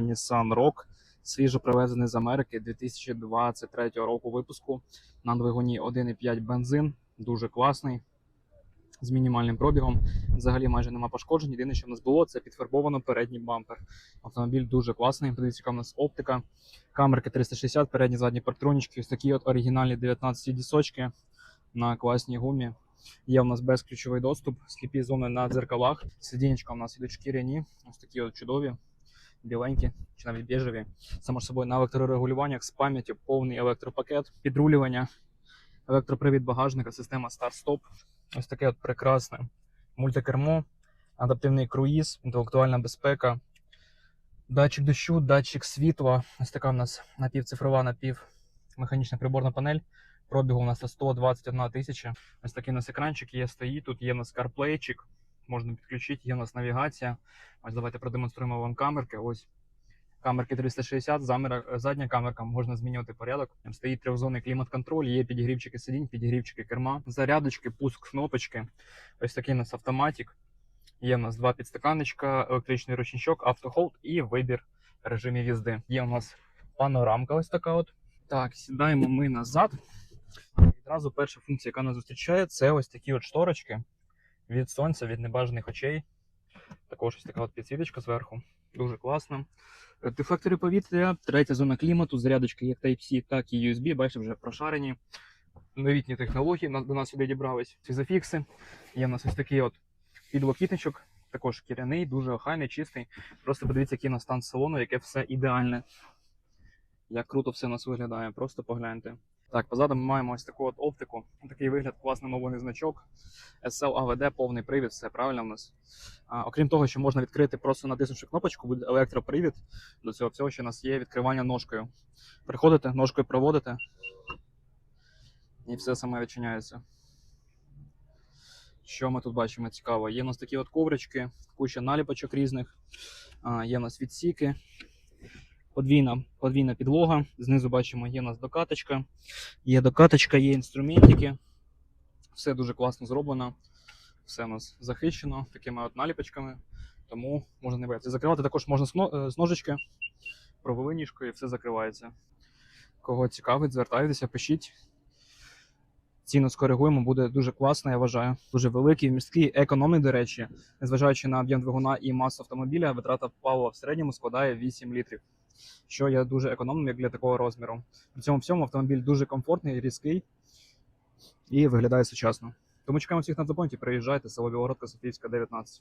Nissan Rogue, свіжо привезений з Америки 2023 року випуску на двигуні 1,5 бензин. Дуже класний. З мінімальним пробігом. Взагалі майже нема пошкоджень. Єдине, що в нас було, це підфарбовано передній бампер. Автомобіль дуже класний. Подивіться, яка в нас оптика. Камерки 360, передні задні парктронічки. Ось такі от оригінальні 19 дісочки на класній гумі. Є у нас безключовий доступ, сліпі зони на дзеркалах. Сидінечка у нас ідуть шкіряні, ось такі от чудові, біленькі чи навіть біжеві. Само ж собою на електрорегулюваннях з пам'яттю, повний електропакет, підрулювання, електропривід багажника, система старт-стоп. Ось таке от прекрасне мультикермо, адаптивний круїз, інтелектуальна безпека, датчик дощу, датчик світла. Ось така у нас напівцифрова, напівмеханічна приборна панель. Пробігу у нас 121 тисяча. Ось такий у нас екранчик є, стоїть. Тут є у нас CarPlay-чик, можна підключити, є у нас навігація. Ось давайте продемонструємо вам камерки. Ось камерки 360, замера, задня камерка, можна змінювати порядок. Там стоїть трьохзонний клімат-контроль, є підігрівчики сидінь, підігрівчики керма, зарядочки, пуск кнопочки. Ось такий у нас автоматик. Є у нас два підстаканничка, електричний ручничок, автохолд і вибір режимів їзди. Є у нас панорамка, ось така от. Так, сідаємо ми назад. Відразу перша функція, яка нас зустрічає, це ось такі от шторочки від сонця, від небажаних очей. Також ось така от підсвіточка зверху. Дуже класно. Е, Дефлектори повітря, третя зона клімату, зарядочки як Type-C, так і USB, бачите, вже прошарені. Новітні технології до нас сюди дібрались. Ці зафікси. Є в нас ось такий от підлокітничок, також шкіряний, дуже охайний, чистий. Просто подивіться, який у нас стан салону, яке все ідеальне. Як круто все у нас виглядає, просто погляньте. Так, позаду ми маємо ось таку от оптику. Такий вигляд, класний мовлений значок. SL AVD, повний привід, все правильно в нас. А, окрім того, що можна відкрити, просто натиснувши кнопочку, буде електропривід. До цього всього ще у нас є відкривання ножкою. Приходите, ножкою проводите, і все саме відчиняється. Що ми тут бачимо цікаво? Є у нас такі от коврички, куча наліпочок різних, а, є у нас відсіки, подвійна, подвійна підлога. Знизу бачимо, є у нас докаточка, є докаточка, є інструментики. Все дуже класно зроблено. Все у нас захищено такими от наліпочками, тому можна не боятися. Закривати також можна з е, ножички, провели і все закривається. Кого цікавить, звертайтеся, пишіть. Ціну скоригуємо, буде дуже класно, я вважаю. Дуже великий, міський, економний, до речі, незважаючи на об'єм двигуна і масу автомобіля, витрата палива в середньому складає 8 літрів, що є дуже економним як для такого розміру. При цьому всьому автомобіль дуже комфортний, різкий і виглядає сучасно. Тому чекаємо всіх на запонті. Приїжджайте, село Білогородка, Софійська, 19.